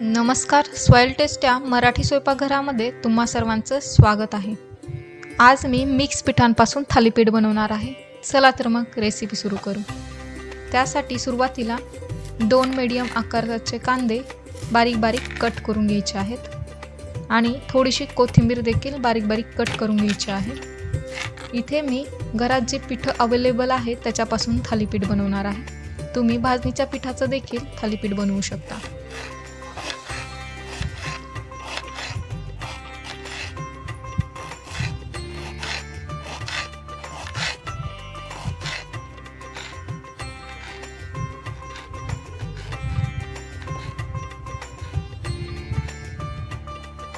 नमस्कार soil taste या मराठी स्वयंपाकघरामध्ये तुम्हा सर्वांचं स्वागत आहे. आज मी मिक्स पिठांपासून थालीपीठ बनवणार आहे. चला तर मग रेसिपी सुरू करू. त्यासाठी सुरुवातीला दोन मीडियम आकाराचे कांदे बारीक बारीक कट करून घ्यायचे आहेत. आणि थोडीशी कोथिंबीर देखील बारीक बारीक कट करून घ्यायची आहे. इथे मी घरात जे पिठं अवेलेबल आहे त्याच्यापासून थालीपीठ बनवणार आहे. तुम्ही भाजणीच्या पिठाचं देखील थालीपीठ बनवू शकता.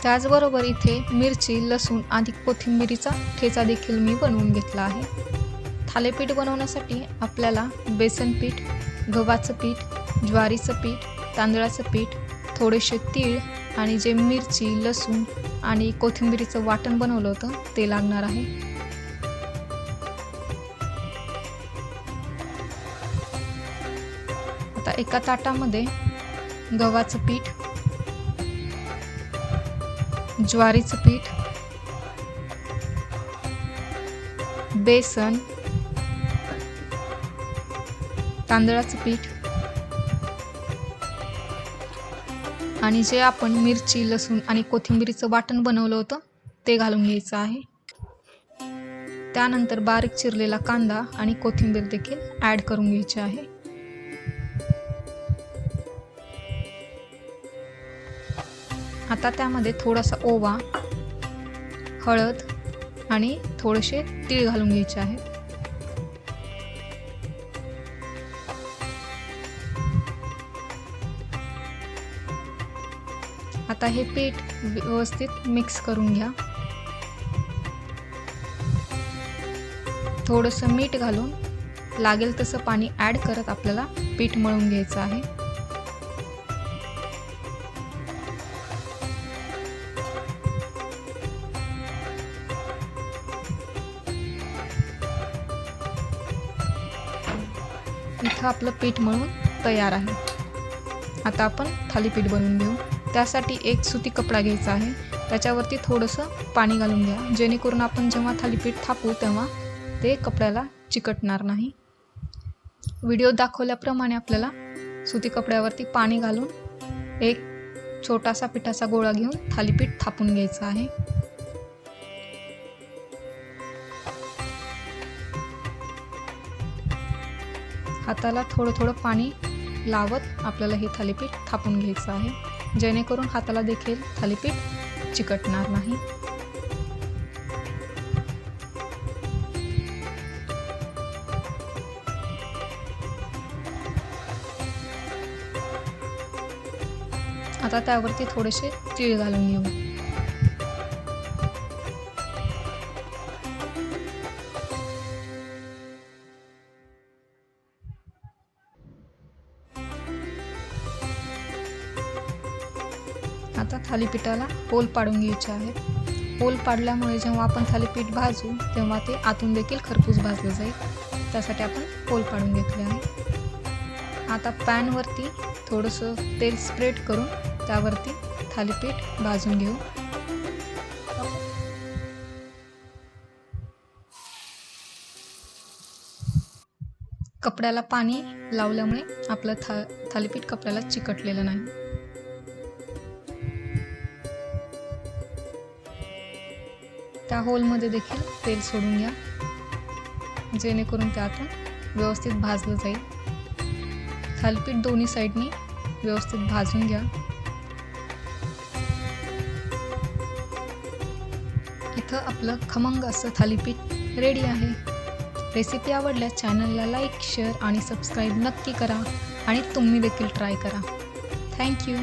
त्याचबरोबर इथे मिरची लसूण आणि कोथिंबिरीचा ठेचा देखील मी बनवून घेतला आहे. थालीपीठ बनवण्यासाठी आपल्याला बेसन पीठ गव्हाचं पीठ ज्वारीचं पीठ तांदळाचं पीठ थोडेसे तीळ आणि जे मिरची लसूण आणि कोथिंबिरीचं वाटण बनवलं होतं ते लागणार आहे. आता एका ताटामध्ये गव्हाचं पीठ ज्वारीचं पीठ बेसन तांदळाचं पीठ आणि जे आपण मिरची लसूण आणि कोथिंबीरीचं वाटण बनवलं होतं ते घालून घ्यायचं आहे. त्यानंतर बारीक चिरलेला कांदा आणि कोथिंबीर देखील ॲड करून घ्यायची आहे. आता त्यामध्ये थोडासा ओवा हळद आणि थोडेसे तीळ घालून घ्यायचे आहे. आता हे पीठ व्यवस्थित मिक्स करून घ्या. थोडंसं मीठ घालून लागेल तसं पाणी ॲड करत आपल्याला पीठ मळून घ्यायचं आहे. इथं आपलं पीठ मळून तयार आहे. आता आपण थालीपीठ बनवून घेऊ. त्यासाठी एक सुती कपडा घ्यायचा आहे. त्याच्यावरती थोडंसं पाणी घालून घ्या. जेणेकरून आपण जेव्हा थालीपीठ थापू तेव्हा ते कपड्याला चिकटणार नाही. व्हिडिओ दाखवल्याप्रमाणे आपल्याला सुती कपड्यावरती पाणी घालून एक छोटासा पिठाचा गोळा घेऊन थालीपीठ थापून घ्यायचा आहे. हाताला थोडं थोडं पाणी लावत आपल्याला हे थालीपीठ थापून घ्यायचं आहे. जेणेकरून हाताला देखील थालीपीठ चिकटणार नाही. आता त्यावरती थोडेसे तीळ घालून घेऊ. आता थालीपीठाला पोल पाडून घ्यायचे आहेत. पोल पाडल्यामुळे जेव्हा आपण थालीपीठ भाजू तेव्हा ते आतून देखील खरपूस भाजलं जाईल. त्यासाठी आपण पोल पाडून घेतले आहे. आता पॅनवरती थोडंसं तेल स्प्रेड करून त्यावरती थालीपीठ भाजून घेऊ. कपड्याला पाणी लावल्यामुळे आपलं था थालीपीठ कपड्याला चिकटलेलं नाही. त्या होलमध्ये देखील तेल सोडून घ्या. जेणेकरून त्यातून व्यवस्थित भाजलं जाईल. थालीपीठ दोन्ही साईडनी व्यवस्थित भाजून घ्या. इथं आपलं खमंग असं थालीपीठ रेडी आहे. रेसिपी आवडल्यास चॅनलला लाईक शेअर आणि सबस्क्राईब नक्की करा आणि तुम्ही देखील ट्राय करा. थँक्यू